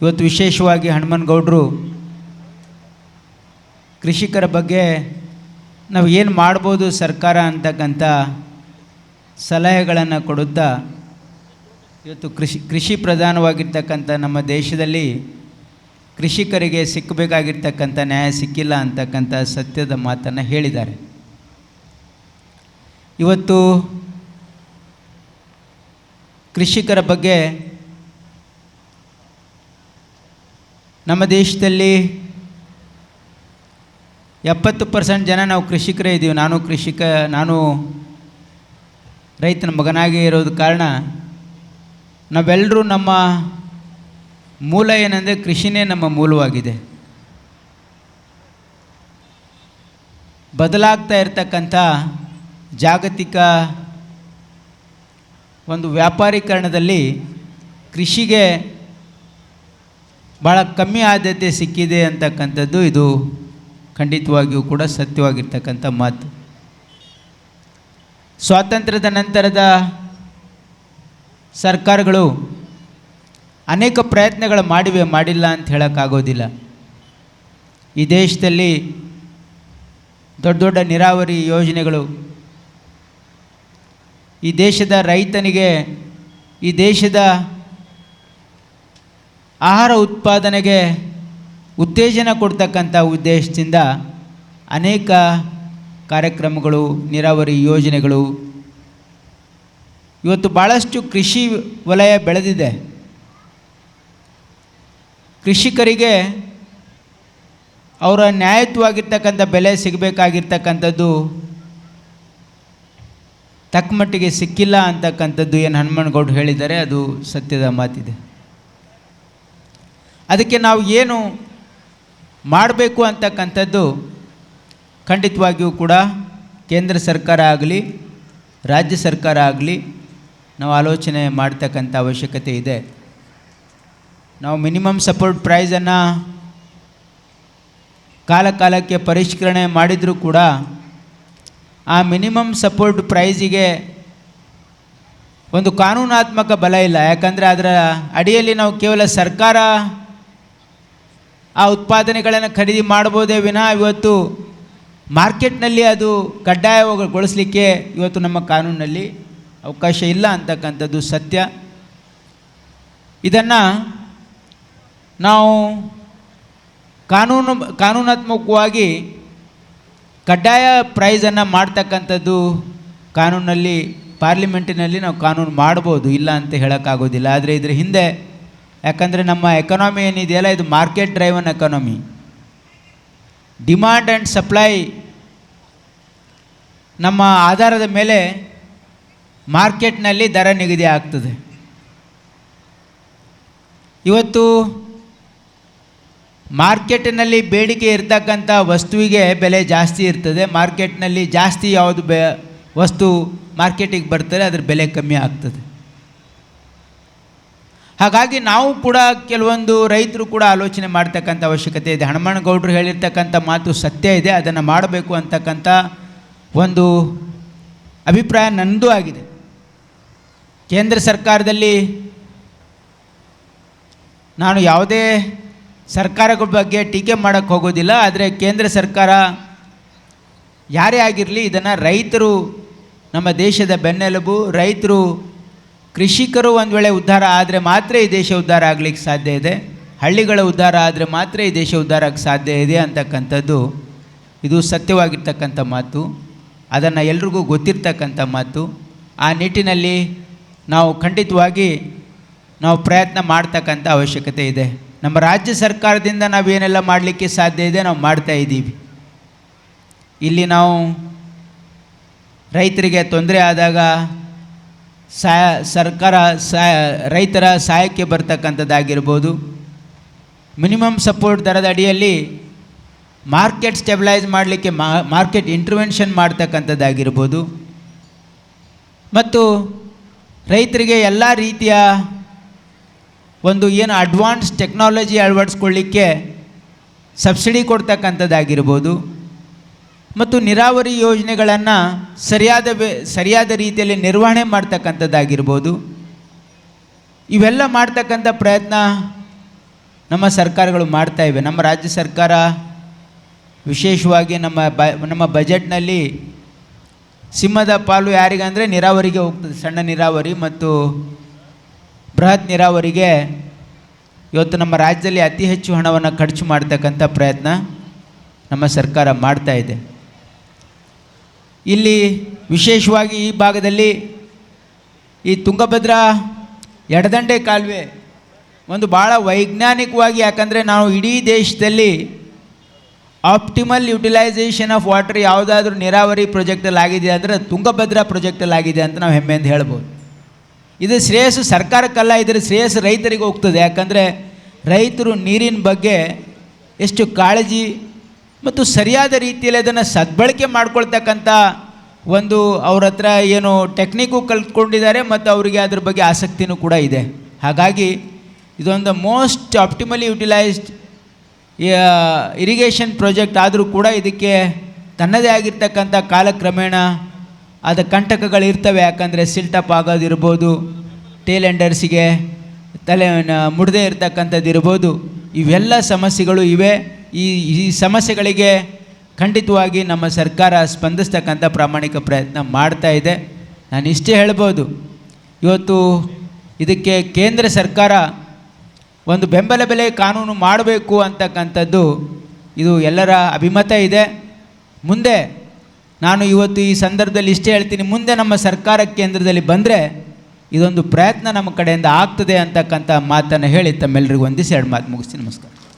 ಇವತ್ತು ವಿಶೇಷವಾಗಿ ಹನುಮನಗೌಡರು ಕೃಷಿಕರ ಬಗ್ಗೆ ನಾವು ಏನು ಮಾಡ್ಬೋದು ಸರ್ಕಾರ ಅಂತಕ್ಕಂಥ ಸಲಹೆಗಳನ್ನು ಕೊಡುತ್ತಾ ಇವತ್ತು ಕೃಷಿ ಕೃಷಿ ಪ್ರಧಾನವಾಗಿರ್ತಕ್ಕಂಥ ನಮ್ಮ ದೇಶದಲ್ಲಿ ಕೃಷಿಕರಿಗೆ ಸಿಕ್ಕಬೇಕಾಗಿರ್ತಕ್ಕಂಥ ನ್ಯಾಯ ಸಿಕ್ಕಿಲ್ಲ ಅಂತಕ್ಕಂಥ ಸತ್ಯದ ಮಾತನ್ನು ಹೇಳಿದ್ದಾರೆ. ಇವತ್ತು ಕೃಷಿಕರ ಬಗ್ಗೆ ನಮ್ಮ ದೇಶದಲ್ಲಿ ಎಪ್ಪತ್ತು ಪರ್ಸೆಂಟ್ ಜನ ನಾವು ಕೃಷಿಕರೇ ಇದ್ದೀವಿ. ನಾನು ಕೃಷಿಕ, ನಾನು ರೈತನ ಮಗನಾಗಿ ಇರೋದು ಕಾರಣ ನಾವೆಲ್ಲರೂ ನಮ್ಮ ಮೂಲ ಏನಂದರೆ ಕೃಷಿನೇ ನಮ್ಮ ಮೂಲವಾಗಿದೆ. ಬದಲಾಗ್ತಾ ಇರತಕ್ಕಂಥ ಜಾಗತಿಕ ಒಂದು ವ್ಯಾಪಾರೀಕರಣದಲ್ಲಿ ಕೃಷಿಗೆ ಭಾಳ ಕಮ್ಮಿ ಆದ್ಯತೆ ಸಿಕ್ಕಿದೆ ಅಂತಕ್ಕಂಥದ್ದು ಇದು ಖಂಡಿತವಾಗಿಯೂ ಕೂಡ ಸತ್ಯವಾಗಿರ್ತಕ್ಕಂಥ ಮಾತು. ಸ್ವಾತಂತ್ರ್ಯದ ನಂತರದ ಸರ್ಕಾರಗಳು ಅನೇಕ ಪ್ರಯತ್ನಗಳು ಮಾಡಿವೆ, ಮಾಡಿಲ್ಲ ಅಂತ ಹೇಳೋಕ್ಕಾಗೋದಿಲ್ಲ. ಈ ದೇಶದಲ್ಲಿ ದೊಡ್ಡ ದೊಡ್ಡ ನೀರಾವರಿ ಯೋಜನೆಗಳು, ಈ ದೇಶದ ರೈತನಿಗೆ, ಈ ದೇಶದ ಆಹಾರ ಉತ್ಪಾದನೆಗೆ ಉತ್ತೇಜನ ಕೊಡ್ತಕ್ಕಂಥ ಉದ್ದೇಶದಿಂದ ಅನೇಕ ಕಾರ್ಯಕ್ರಮಗಳು, ನೀರಾವರಿ ಯೋಜನೆಗಳು ಇವತ್ತು ಭಾಳಷ್ಟು ಕೃಷಿ ವಲಯ ಬೆಳೆದಿದೆ. ಕೃಷಿಕರಿಗೆ ಅವರ ನ್ಯಾಯತ್ವವಾಗಿರ್ತಕ್ಕಂಥ ಬೆಲೆ ಸಿಗಬೇಕಾಗಿರ್ತಕ್ಕಂಥದ್ದು ತಕ್ಕಮಟ್ಟಿಗೆ ಸಿಕ್ಕಿಲ್ಲ ಅಂತಕ್ಕಂಥದ್ದು ಏನು ಹನುಮನಗೌಡ್ರು ಹೇಳಿದ್ದಾರೆ, ಅದು ಸತ್ಯದ ಮಾತಿದೆ. ಅದಕ್ಕೆ ನಾವು ಏನು ಮಾಡಬೇಕು ಅಂತಕ್ಕಂಥದ್ದು ಖಂಡಿತವಾಗಿಯೂ ಕೂಡ ಕೇಂದ್ರ ಸರ್ಕಾರ ಆಗಲಿ, ರಾಜ್ಯ ಸರ್ಕಾರ ಆಗಲಿ ನಾವು ಆಲೋಚನೆ ಮಾಡ್ತಕ್ಕಂಥ ಅವಶ್ಯಕತೆ ಇದೆ. ನಾವು ಮಿನಿಮಮ್ ಸಪೋರ್ಟ್ ಪ್ರೈಸನ್ನು ಕಾಲ ಕಾಲಕ್ಕೆ ಪರಿಷ್ಕರಣೆ ಮಾಡಿದರೂ ಕೂಡ ಆ ಮಿನಿಮಮ್ ಸಪೋರ್ಟ್ ಪ್ರೈಸಿಗೆ ಒಂದು ಕಾನೂನಾತ್ಮಕ ಬಲ ಇಲ್ಲ. ಯಾಕಂದರೆ ಅದರ ಅಡಿಯಲ್ಲಿ ನಾವು ಕೇವಲ ಸರ್ಕಾರ ಆ ಉತ್ಪಾದನೆಗಳನ್ನು ಖರೀದಿ ಮಾಡ್ಬೋದೇ ವಿನಃ ಇವತ್ತು ಮಾರ್ಕೆಟ್ನಲ್ಲಿ ಅದು ಕಡ್ಡಾಯಗೊಳಿಸಲಿಕ್ಕೆ ಇವತ್ತು ನಮ್ಮ ಕಾನೂನಿನಲ್ಲಿ ಅವಕಾಶ ಇಲ್ಲ ಅಂತಕ್ಕಂಥದ್ದು ಸತ್ಯ. ಇದನ್ನು ನಾವು ಕಾನೂನು ಕಾನೂನಾತ್ಮಕವಾಗಿ ಕಡ್ಡಾಯ ಪ್ರೈಸನ್ನು ಮಾಡ್ತಕ್ಕಂಥದ್ದು ಕಾನೂನಲ್ಲಿ ಪಾರ್ಲಿಮೆಂಟಿನಲ್ಲಿ ನಾವು ಕಾನೂನು ಮಾಡ್ಬೋದು, ಇಲ್ಲ ಅಂತ ಹೇಳೋಕ್ಕಾಗೋದಿಲ್ಲ. ಆದರೆ ಇದರ ಹಿಂದೆ ಯಾಕಂದರೆ ನಮ್ಮ ಎಕನಾಮಿ ಏನಿದೆಯಲ್ಲ, ಇದು market driven economy demand and supply ನಮ್ಮ ಆಧಾರದ ಮೇಲೆ ಮಾರ್ಕೆಟ್ನಲ್ಲಿ ದರ ನಿಗದಿ ಆಗ್ತದೆ. ಇವತ್ತು ಮಾರ್ಕೆಟ್ನಲ್ಲಿ ಬೇಡಿಕೆ ಇರ್ತಕ್ಕಂಥ ವಸ್ತುವಿಗೆ ಬೆಲೆ ಜಾಸ್ತಿ ಇರ್ತದೆ. ಮಾರ್ಕೆಟ್ನಲ್ಲಿ ಜಾಸ್ತಿ ಯಾವುದು ಬೆ, ವಸ್ತು ಮಾರ್ಕೆಟಿಗೆ ಬರ್ತದೆ, ಅದ್ರ ಬೆಲೆ ಕಮ್ಮಿ ಆಗ್ತದೆ. ಹಾಗಾಗಿ ನಾವು ಕೂಡ ಕೆಲವೊಂದು ರೈತರು ಕೂಡ ಆಲೋಚನೆ ಮಾಡ್ತಕ್ಕಂಥ ಅವಶ್ಯಕತೆ ಇದೆ. ಹನುಮನಗೌಡರು ಹೇಳಿರ್ತಕ್ಕಂಥ ಮಾತು ಸತ್ಯ ಇದೆ. ಅದನ್ನು ಮಾಡಬೇಕು ಅಂತಕ್ಕಂಥ ಒಂದು ಅಭಿಪ್ರಾಯ ನನ್ನದು ಆಗಿದೆ. ಕೇಂದ್ರ ಸರ್ಕಾರದಲ್ಲಿ ನಾನು ಯಾವುದೇ ಸರ್ಕಾರಗಳ ಬಗ್ಗೆ ಟೀಕೆ ಮಾಡೋಕ್ಕೆ ಹೋಗೋದಿಲ್ಲ. ಆದರೆ ಕೇಂದ್ರ ಸರ್ಕಾರ ಯಾರೇ ಆಗಿರಲಿ ಇದನ್ನು ರೈತರು ನಮ್ಮ ದೇಶದ ಬೆನ್ನೆಲುಬು, ರೈತರು ಕೃಷಿಕರು ಒಂದು ವೇಳೆ ಉದ್ಧಾರ ಆದರೆ ಮಾತ್ರ ಈ ದೇಶ ಉದ್ಧಾರ ಆಗಲಿಕ್ಕೆ ಸಾಧ್ಯ ಇದೆ? ಹಳ್ಳಿಗಳ ಉದ್ಧಾರ ಆದರೆ ಮಾತ್ರ ಈ ದೇಶ ಉದ್ಧಾರ ಆಗಕ್ಕೆ ಸಾಧ್ಯ ಇದೆ ಅಂತಕ್ಕಂಥದ್ದು ಇದು ಸತ್ಯವಾಗಿರ್ತಕ್ಕಂಥ ಮಾತು. ಅದನ್ನು ಎಲ್ರಿಗೂ ಗೊತ್ತಿರ್ತಕ್ಕಂಥ ಮಾತು. ಆ ನಿಟ್ಟಿನಲ್ಲಿ ನಾವು ಖಂಡಿತವಾಗಿ ನಾವು ಪ್ರಯತ್ನ ಮಾಡ್ತಕ್ಕಂಥ ಅವಶ್ಯಕತೆ ಇದೆ. ನಮ್ಮ ರಾಜ್ಯ ಸರ್ಕಾರದಿಂದ ನಾವೇನೆಲ್ಲ ಮಾಡಲಿಕ್ಕೆ ಸಾಧ್ಯ ಇದೆ ನಾವು ಮಾಡ್ತಾ ಇದ್ದೀವಿ. ಇಲ್ಲಿ ನಾವು ರೈತರಿಗೆ ತೊಂದರೆ ಆದಾಗ ಸಹಾಯ ಸರ್ಕಾರ ಸ, ರೈತರ ಸಹಾಯಕ್ಕೆ ಬರ್ತಕ್ಕಂಥದ್ದಾಗಿರ್ಬೋದು. ಮಿನಿಮಮ್ ಸಪೋರ್ಟ್ ದರದ ಅಡಿಯಲ್ಲಿ ಮಾರ್ಕೆಟ್ ಸ್ಟೆಬಿಲೈಸ್ ಮಾಡಲಿಕ್ಕೆ ಮಾರ್ಕೆಟ್ ಇಂಟ್ರವೆನ್ಷನ್ ಮಾಡ್ತಕ್ಕಂಥದ್ದಾಗಿರ್ಬೋದು. ಮತ್ತು ರೈತರಿಗೆ ಎಲ್ಲ ರೀತಿಯ ಒಂದು ಏನು ಅಡ್ವಾನ್ಸ್ ಟೆಕ್ನಾಲಜಿ ಅಳವಡಿಸ್ಕೊಳ್ಳಿಕ್ಕೆ ಸಬ್ಸಿಡಿ ಕೊಡ್ತಕ್ಕಂಥದ್ದಾಗಿರ್ಬೋದು. ಮತ್ತು ನೀರಾವರಿ ಯೋಜನೆಗಳನ್ನು ಸರಿಯಾದ ಸರಿಯಾದ ರೀತಿಯಲ್ಲಿ ನಿರ್ವಹಣೆ ಮಾಡ್ತಕ್ಕಂಥದ್ದಾಗಿರ್ಬೋದು. ಇವೆಲ್ಲ ಮಾಡ್ತಕ್ಕಂಥ ಪ್ರಯತ್ನ ನಮ್ಮ ಸರ್ಕಾರಗಳು ಮಾಡ್ತಾ ಇವೆ. ನಮ್ಮ ರಾಜ್ಯ ಸರ್ಕಾರ ವಿಶೇಷವಾಗಿ ನಮ್ಮ ಬ, ನಮ್ಮ ಬಜೆಟ್ನಲ್ಲಿ ಸಿಂಹದ ಪಾಲು ಯಾರಿಗಂದರೆ ನೀರಾವರಿಗೆ ಹೋಗ್ತದೆ. ಸಣ್ಣ ನೀರಾವರಿ ಮತ್ತು ಬೃಹತ್ ನೀರಾವರಿಗೆ ಇವತ್ತು ನಮ್ಮ ರಾಜ್ಯದಲ್ಲಿ ಅತಿ ಹೆಚ್ಚು ಹಣವನ್ನು ಖರ್ಚು ಮಾಡ್ತಕ್ಕಂಥ ಪ್ರಯತ್ನ ನಮ್ಮ ಸರ್ಕಾರ ಮಾಡ್ತಾ ಇದೆ. ಇಲ್ಲಿ ವಿಶೇಷವಾಗಿ ಈ ಭಾಗದಲ್ಲಿ ಈ ತುಂಗಭದ್ರಾ ಎಡದಂಡೆ ಕಾಲುವೆ ಒಂದು ಭಾಳ ವೈಜ್ಞಾನಿಕವಾಗಿ, ಯಾಕಂದರೆ ನಾವು ಇಡೀ ದೇಶದಲ್ಲಿ ಆಪ್ಟಿಮಲ್ ಯುಟಿಲೈಸೇಷನ್ ಆಫ್ ವಾಟರ್ ಯಾವುದಾದ್ರೂ ನೀರಾವರಿ ಪ್ರಾಜೆಕ್ಟಲ್ಲಿ ಆಗಿದೆ ಅಂದರೆ ತುಂಗಭದ್ರಾ ಪ್ರಾಜೆಕ್ಟಲ್ಲಿ ಆಗಿದೆ ಅಂತ ನಾವು ಹೆಮ್ಮೆ ಅಂತ ಹೇಳ್ಬೋದು. ಇದು ಶ್ರೇಯಸ್ಸು ಸರ್ಕಾರಕ್ಕಲ್ಲ, ಇದರ ಶ್ರೇಯಸ್ಸು ರೈತರಿಗೆ ಹೋಗ್ತದೆ. ಯಾಕಂದರೆ ರೈತರು ನೀರಿನ ಬಗ್ಗೆ ಎಷ್ಟು ಕಾಳಜಿ ಮತ್ತು ಸರಿಯಾದ ರೀತಿಯಲ್ಲಿ ಅದನ್ನು ಸದ್ಬಳಕೆ ಮಾಡ್ಕೊಳ್ತಕ್ಕಂಥ ಒಂದು ಅವ್ರ ಹತ್ರ ಏನು ಟೆಕ್ನಿಕ್ಕು ಕಲ್ತ್ಕೊಂಡಿದ್ದಾರೆ ಮತ್ತು ಅವರಿಗೆ ಅದ್ರ ಬಗ್ಗೆ ಆಸಕ್ತಿನೂ ಕೂಡ ಇದೆ. ಹಾಗಾಗಿ ಇದೊಂದು most optimally utilised irrigation project ಆದರೂ ಕೂಡ ಇದಕ್ಕೆ ತನ್ನದೇ ಆಗಿರ್ತಕ್ಕಂಥ ಕಾಲಕ್ರಮೇಣ ಅದ ಕಂಟಕಗಳಿರ್ತವೆ. ಯಾಕಂದರೆ ಸಿಲ್ಟಪ್ ಆಗೋದಿರ್ಬೋದು ಟೇಲೆಂಡರ್ಸಿಗೆ ತಲೆ ಮುಡದೇ ಇರ್ತಕ್ಕಂಥದ್ದು ಇರ್ಬೋದು ಇವೆಲ್ಲ ಸಮಸ್ಯೆಗಳು ಇವೆ. ಈ ಈ ಸಮಸ್ಯೆಗಳಿಗೆ ಖಂಡಿತವಾಗಿ ನಮ್ಮ ಸರ್ಕಾರ ಸ್ಪಂದಿಸ್ತಕ್ಕಂಥ ಪ್ರಾಮಾಣಿಕ ಪ್ರಯತ್ನ ಮಾಡ್ತಾ ಇದೆ. ನಾನು ಇಷ್ಟೇ ಹೇಳ್ಬೋದು. ಇವತ್ತು ಇದಕ್ಕೆ ಕೇಂದ್ರ ಸರ್ಕಾರ ಒಂದು ಬೆಂಬಲ ಬೆಲೆ ಕಾನೂನು ಮಾಡಬೇಕು ಅಂತಕ್ಕಂಥದ್ದು ಇದು ಎಲ್ಲರ ಅಭಿಮತ ಇದೆ. ಮುಂದೆ ನಾನು ಇವತ್ತು ಈ ಸಂದರ್ಭದಲ್ಲಿ ಇಷ್ಟೇ ಹೇಳ್ತೀನಿ, ಮುಂದೆ ನಮ್ಮ ಸರ್ಕಾರ ಕೇಂದ್ರದಲ್ಲಿ ಬಂದರೆ ಇದೊಂದು ಪ್ರಯತ್ನ ನಮ್ಮ ಕಡೆಯಿಂದ ಆಗ್ತದೆ ಅಂತಕ್ಕಂಥ ಮಾತನ್ನು ಹೇಳಿ ತಮ್ಮೆಲ್ಲರಿಗೂ ಒಂದಿಸಿ ಎರಡು ಮಾತು ಮುಗಿಸ್ತೀನಿ. ನಮಸ್ಕಾರ.